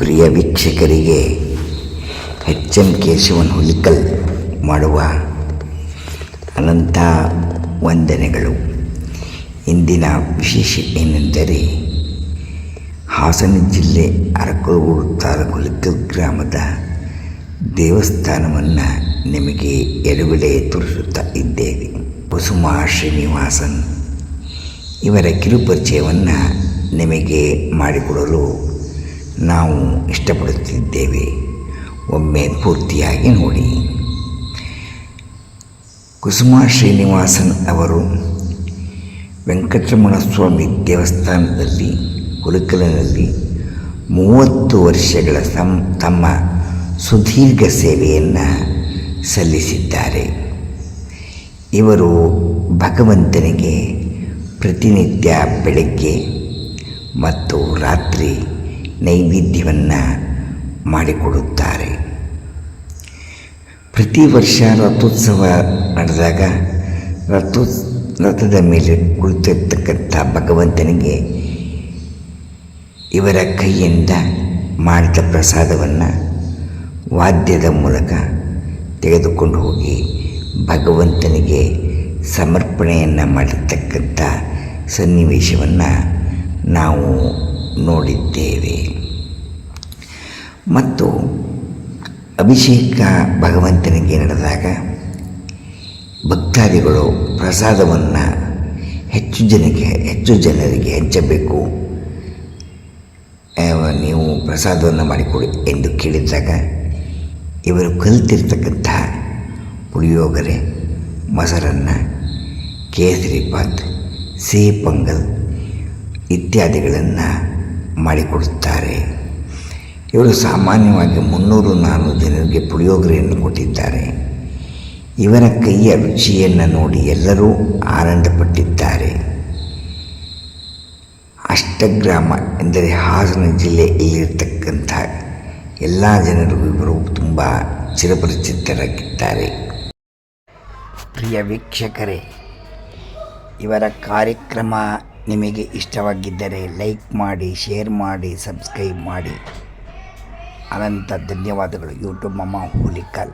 ಪ್ರಿಯ ವೀಕ್ಷಕರಿಗೆ H M Keshavan Hulikal ಮಾಡುವ ಅನಂತ ವಂದನೆಗಳು. ಇಂದಿನ ವಿಶೇಷ ಏನೆಂದರೆ ಹಾಸನ ಜಿಲ್ಲೆ ಅರಕಲಗೂಡು ತಾಲೂಕು ಹುಲಿಕಲ್ ಗ್ರಾಮದ ದೇವಸ್ಥಾನವನ್ನು ನಿಮಗೆ ಎಡಗಡೆ ತೋರಿಸುತ್ತಾ ಇದ್ದೇವೆ. ಕುಸುಮ ಶ್ರೀನಿವಾಸನ್ ಇವರ ಕಿರುಪರಿಚಯವನ್ನು ನಿಮಗೆ ಮಾಡಿಕೊಡಲು ನಾವು ಇಷ್ಟಪಡುತ್ತಿದ್ದೇವೆ. ಒಮ್ಮೆ ಪೂರ್ತಿಯಾಗಿ ನೋಡಿ. ಕುಸುಮಾ ಶ್ರೀನಿವಾಸನ್ ಅವರು ವೆಂಕಟರಮಣ ಸ್ವಾಮಿ ದೇವಸ್ಥಾನದಲ್ಲಿ ಹುಡುಕಲಿನಲ್ಲಿ ಮೂವತ್ತು ವರ್ಷಗಳ ಸಂ, ತಮ್ಮ ಸುದೀರ್ಘ ಸೇವೆಯನ್ನು ಸಲ್ಲಿಸಿದ್ದಾರೆ. ಇವರು ಭಗವಂತನಿಗೆ ಪ್ರತಿನಿತ್ಯ ಬೆಳಗ್ಗೆ ಮತ್ತು ರಾತ್ರಿ ನೈವೇದ್ಯವನ್ನು ಮಾಡಿಕೊಡುತ್ತಾರೆ. ಪ್ರತಿ ವರ್ಷ ರಥೋತ್ಸವ ನಡೆದಾಗ ರಥೋ, ರಥದ ಮೇಲೆ ಕುಳಿತಿರ್ತಕ್ಕಂಥ ಭಗವಂತನಿಗೆ ಇವರ ಕೈಯಿಂದ ಮಾಡಿದ ಪ್ರಸಾದವನ್ನು ವಾದ್ಯದ ಮೂಲಕ ತೆಗೆದುಕೊಂಡು ಹೋಗಿ ಭಗವಂತನಿಗೆ ಸಮರ್ಪಣೆಯನ್ನು ಮಾಡಿರ್ತಕ್ಕಂಥ ಸನ್ನಿವೇಶವನ್ನು ನಾವು ನೋಡಿದ್ದೇವೆ ಮತ್ತು ಅಭಿಷೇಕ ಭಗವಂತನಿಗೆ ನಡೆದಾಗ ಭಕ್ತಾದಿಗಳು ಪ್ರಸಾದವನ್ನು ಹೆಚ್ಚು ಜನಕ್ಕೆ, ಹೆಚ್ಚು ಜನರಿಗೆ ಹಂಚಬೇಕು. ನೀವು ಪ್ರಸಾದವನ್ನು ಮಾಡಿಕೊಡಿ ಎಂದು ಕೇಳಿದಾಗ ಇವರು ಕಲಿತಿರ್ತಕ್ಕಂಥ ಪುಳಿಯೋಗರೆ, ಮೊಸರನ್ನ ಕೇಸರಿಪಾತ್ ಸಿಹಿ ಪೊಂಗಲ್ ಇತ್ಯಾದಿಗಳನ್ನು ಮಾಡಿಕೊಡುತ್ತಾರೆ. ಇವರು ಸಾಮಾನ್ಯವಾಗಿ ಮುನ್ನೂರು ನಾನ್ನೂರು ಜನರಿಗೆ ಪುಳಿಯೋಗರೆಯನ್ನು ಕೊಟ್ಟಿದ್ದಾರೆ. ಇವರ ಕೈಯ ರುಚಿಯನ್ನು ನೋಡಿ ಎಲ್ಲರೂ ಆನಂದಪಟ್ಟಿದ್ದಾರೆ. ಅಷ್ಟಗ್ರಾಮ ಎಂದರೆ ಹಾಸನ ಜಿಲ್ಲೆಯಲ್ಲಿರ್ತಕ್ಕಂಥ ಎಲ್ಲ ಜನರು ಇವರು ತುಂಬ ಚಿರಪರಿಚಿತರಾಗಿದ್ದಾರೆ. ಪ್ರಿಯ ವೀಕ್ಷಕರೇ, ಇವರ ಕಾರ್ಯಕ್ರಮ ನಿಮಗೆ ಇಷ್ಟವಾಗಿದ್ದರೆ ಲೈಕ್ ಮಾಡಿ, ಶೇರ್ ಮಾಡಿ, ಸಬ್ಸ್ಕ್ರೈಬ್ ಮಾಡಿ. ಅನಂತ ಧನ್ಯವಾದಗಳು. ಯೂಟ್ಯೂಬ್ ಮಮ್ಮ ಹುಲಿಕಲ್.